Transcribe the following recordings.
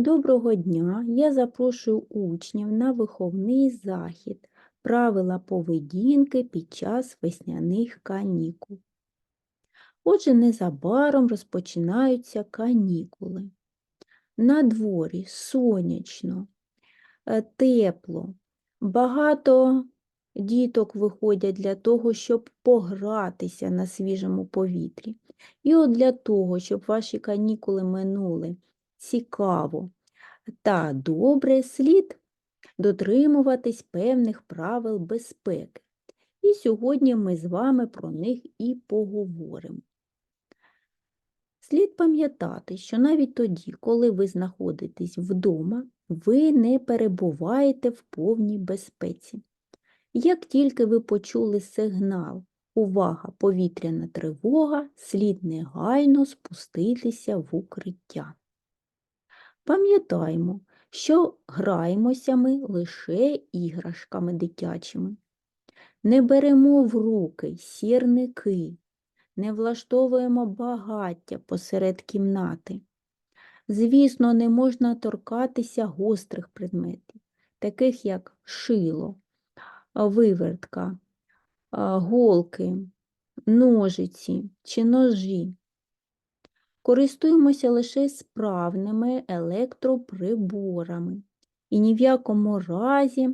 Доброго дня! Я запрошую учнів на виховний захід правила поведінки під час весняних канікул. Отже, незабаром розпочинаються канікули. На дворі сонячно, е, тепло, багато діток виходять для того, щоб погратися на свіжому повітрі. І от для того, щоб ваші канікули минули цікаво та добре, слід дотримуватись певних правил безпеки. І сьогодні ми з вами про них і поговоримо. Слід пам'ятати, що навіть тоді, коли ви знаходитесь вдома, ви не перебуваєте в повній безпеці. Як тільки ви почули сигнал Увага, повітряна тривога, слід негайно спуститися в укриття. Пам'ятаємо, що граємося ми лише іграшками дитячими. Не беремо в руки сірники, не влаштовуємо багаття посеред кімнати. Звісно, не можна торкатися гострих предметів, таких як шило, вивертка, голки, ножиці чи ножі. Користуємося лише справними електроприборами і ні в якому разі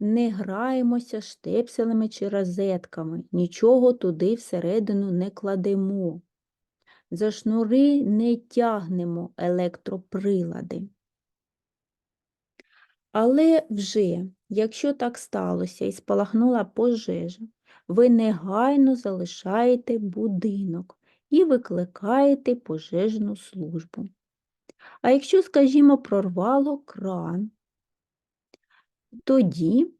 не граємося штепселями чи розетками, нічого туди всередину не кладемо. За шнури не тягнемо електроприлади. Але вже, якщо так сталося і спалахнула пожежа, ви негайно залишаєте будинок і викликаєте пожежну службу. А якщо, скажімо, прорвало кран, тоді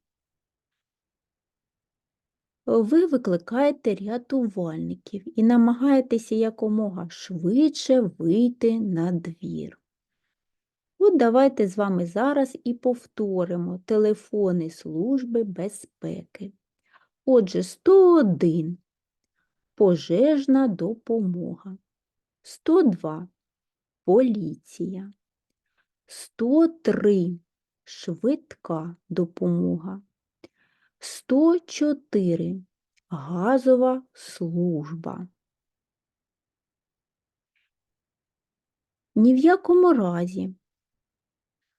ви викликаєте рятувальників і намагаєтеся якомога швидше вийти на двір. От давайте з вами зараз і повторимо телефони служби безпеки. Отже, 101 пожежна допомога, 102 поліція, 103 швидка допомога, 104 газова служба. Ні в якому разі.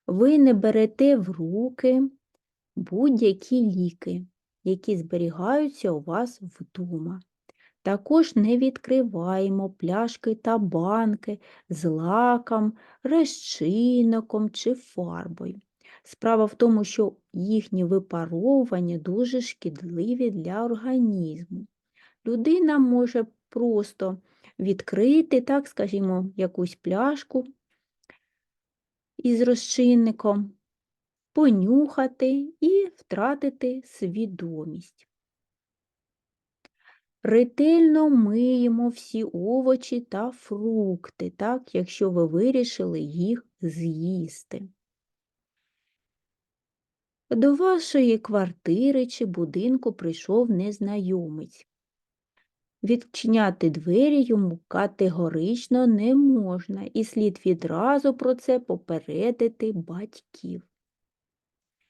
Ви не берете в руки будь-які ліки, які зберігаються у вас вдома. Також не відкриваємо пляшки та банки з лаком, розчинником чи фарбою. Справа в тому, що їхні випаровування дуже шкідливі для організму. Людина може просто відкрити, так скажімо, якусь пляшку із розчинником, понюхати і втратити свідомість. Ретельно миємо всі овочі та фрукти, так, якщо ви вирішили їх з'їсти. До вашої квартири чи будинку прийшов незнайомець. Відчиняти двері йому категорично не можна, і слід відразу про це попередити батьків.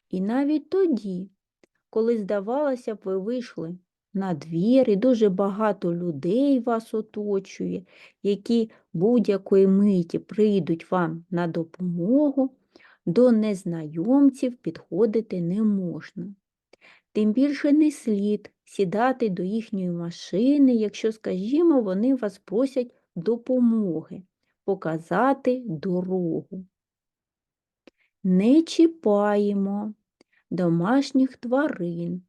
І навіть тоді, коли, здавалося б, ви вийшли на двір, і дуже багато людей вас оточує, які будь-якої миті прийдуть вам на допомогу, до незнайомців підходити не можна. Тим більше не слід сідати до їхньої машини, якщо, скажімо, вони вас просять допомоги, показати дорогу. Не чіпаємо домашніх тварин,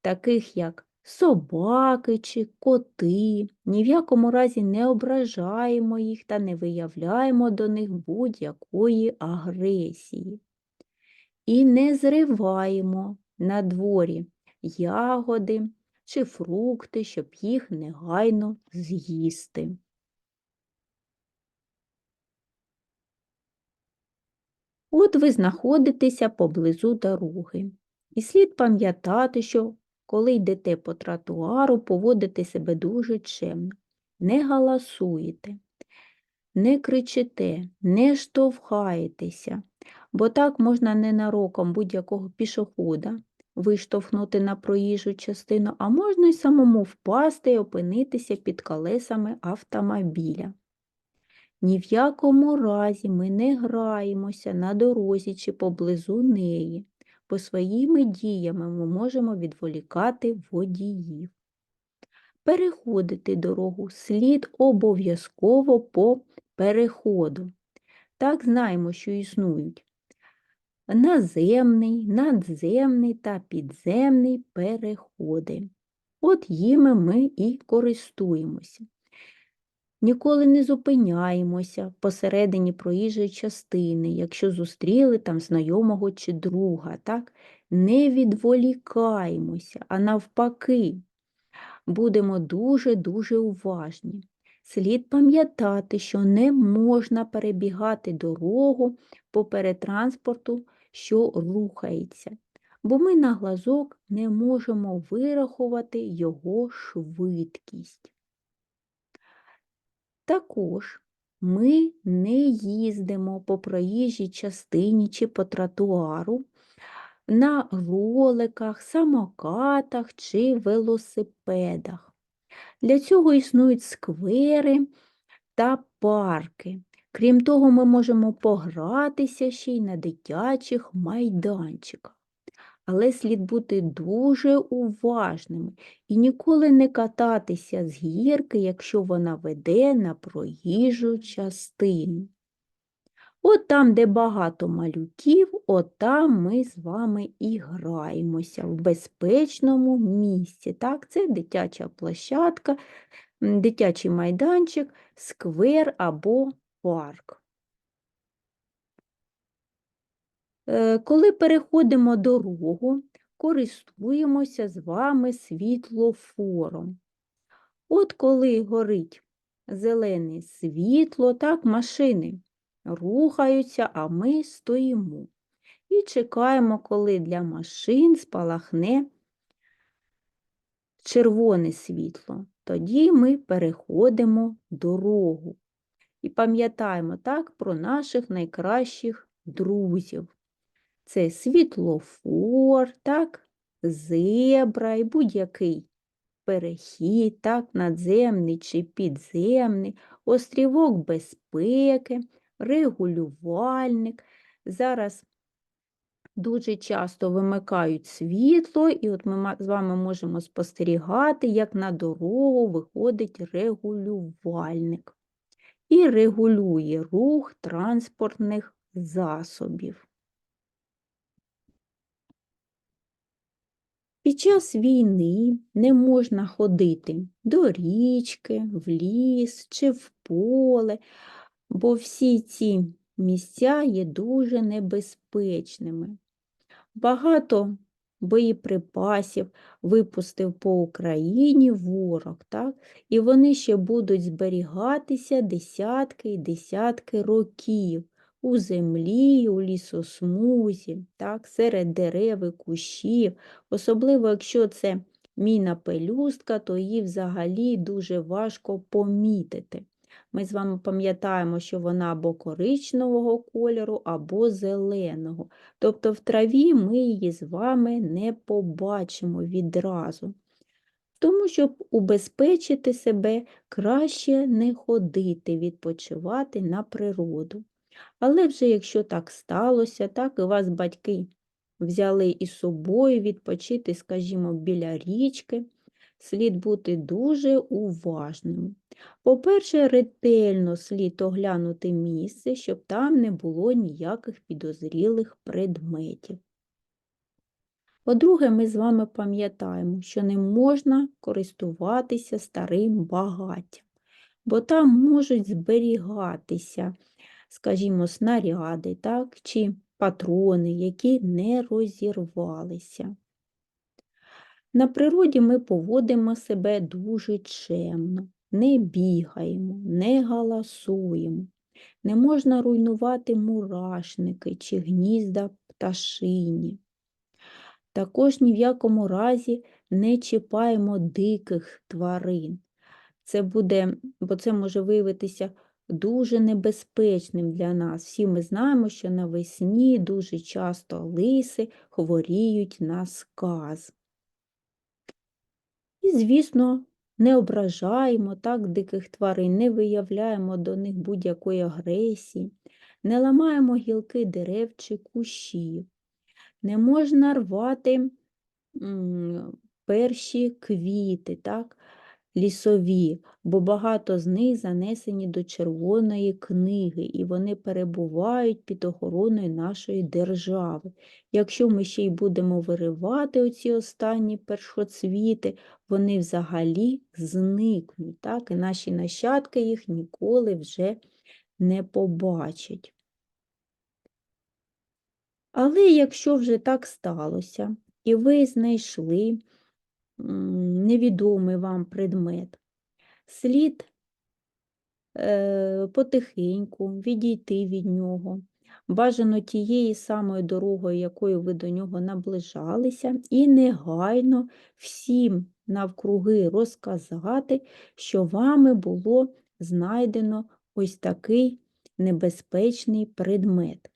таких як собаки чи коти, ні в якому разі не ображаємо їх та не виявляємо до них будь-якої агресії. І не зриваємо на дворі ягоди чи фрукти, щоб їх негайно з'їсти. От ви знаходитеся поблизу дороги, і слід пам'ятати, що коли йдете по тротуару, поводите себе дуже чемно, не галасуєте, не кричите, не штовхаєтеся, бо так можна ненароком будь-якого пішохода виштовхнути на проїжджу частину, а можна й самому впасти і опинитися під колесами автомобіля. Ні в якому разі ми не граємося на дорозі чи поблизу неї, бо своїми діями ми можемо відволікати водіїв. Переходити дорогу слід обов'язково по переходу. Так знаємо, що існують наземний, надземний та підземний переходи. От їми ми і користуємося. Ніколи не зупиняємося посередині проїжджої частини, якщо зустріли там знайомого чи друга. так? Не відволікаємося, а навпаки, будемо дуже-дуже уважні. Слід пам'ятати, що не можна перебігати дорогу поперед транспорту, що рухається, бо ми на глазок не можемо вирахувати його швидкість. Також ми не їздимо по проїжджій частині чи по тротуару на роликах, самокатах чи велосипедах. Для цього існують сквери та парки. Крім того, ми можемо погратися ще й на дитячих майданчиках. Але слід бути дуже уважними і ніколи не кататися з гірки, якщо вона веде на проїжджу частину. От там, де багато малюків, от там ми з вами і граємося в безпечному місці. Так, Це дитяча площадка, дитячий майданчик, сквер або парк. Коли переходимо дорогу, користуємося з вами світлофором. От коли горить зелене світло, так, машини рухаються, а ми стоїмо. І чекаємо, коли для машин спалахне червоне світло. Тоді ми переходимо дорогу. І пам'ятаємо так про наших найкращих друзів. Це світлофор, так, зебра і будь-який перехід, так, надземний чи підземний, острівок безпеки, регулювальник. Зараз дуже часто вимикають світло, і от ми з вами можемо спостерігати, як на дорогу виходить регулювальник і регулює рух транспортних засобів. Під час війни не можна ходити до річки, в ліс чи в поле, бо всі ці місця є дуже небезпечними. Багато боєприпасів випустив по Україні ворог, так? і вони ще будуть зберігатися десятки і десятки років у землі, у лісосмузі, так? серед дерев і кущів, особливо, якщо це міна пелюстка, то її взагалі дуже важко помітити. Ми з вами пам'ятаємо, що вона або коричневого кольору, або зеленого. Тобто в траві ми її з вами не побачимо відразу. Тому, щоб убезпечити себе, краще не ходити, відпочивати на природу. Але вже якщо так сталося, так і вас батьки взяли із собою відпочити, скажімо, біля річки, слід бути дуже уважним. По-перше, ретельно слід оглянути місце, щоб там не було ніяких підозрілих предметів. По-друге, ми з вами пам'ятаємо, що не можна користуватися старим багаттям, бо там можуть зберігатися, скажімо, снаряди так, чи патрони, які не розірвалися. На природі ми поводимо себе дуже чемно, не бігаємо, не галасуємо, не можна руйнувати мурашники чи гнізда пташині. Також ні в якому разі не чіпаємо диких тварин. Це буде, бо це може виявитися дуже небезпечним для нас. Всі ми знаємо, що навесні дуже часто лиси хворіють на сказ. І, звісно, не ображаємо так диких тварин, не виявляємо до них будь-якої агресії, не ламаємо гілки дерев чи кущів, не можна рвати перші квіти, так, лісові, бо багато з них занесені до Червоної книги, і вони перебувають під охороною нашої держави. Якщо ми ще й будемо виривати оці останні першоцвіти, вони взагалі зникнуть, так, і наші нащадки їх ніколи вже не побачать. Але якщо вже так сталося, і ви знайшли невідомий вам предмет, слід е, потихеньку відійти від нього, бажано тією самою дорогою, якою ви до нього наближалися, і негайно всім навкруги розказати, що вами було знайдено ось такий небезпечний предмет.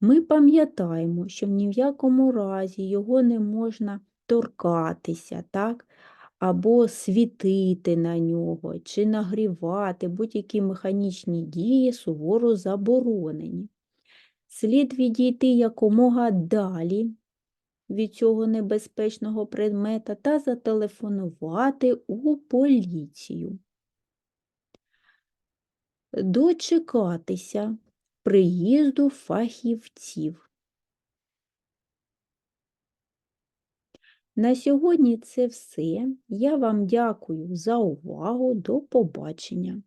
Ми пам'ятаємо, що ні в якому разі його не можна торкатися, так? або світити на нього, чи нагрівати, будь-які механічні дії суворо заборонені. Слід відійти якомога далі від цього небезпечного предмета та зателефонувати у поліцію. Дочекатися приїзду фахівців. На сьогодні це все. Я вам дякую за увагу. До побачення.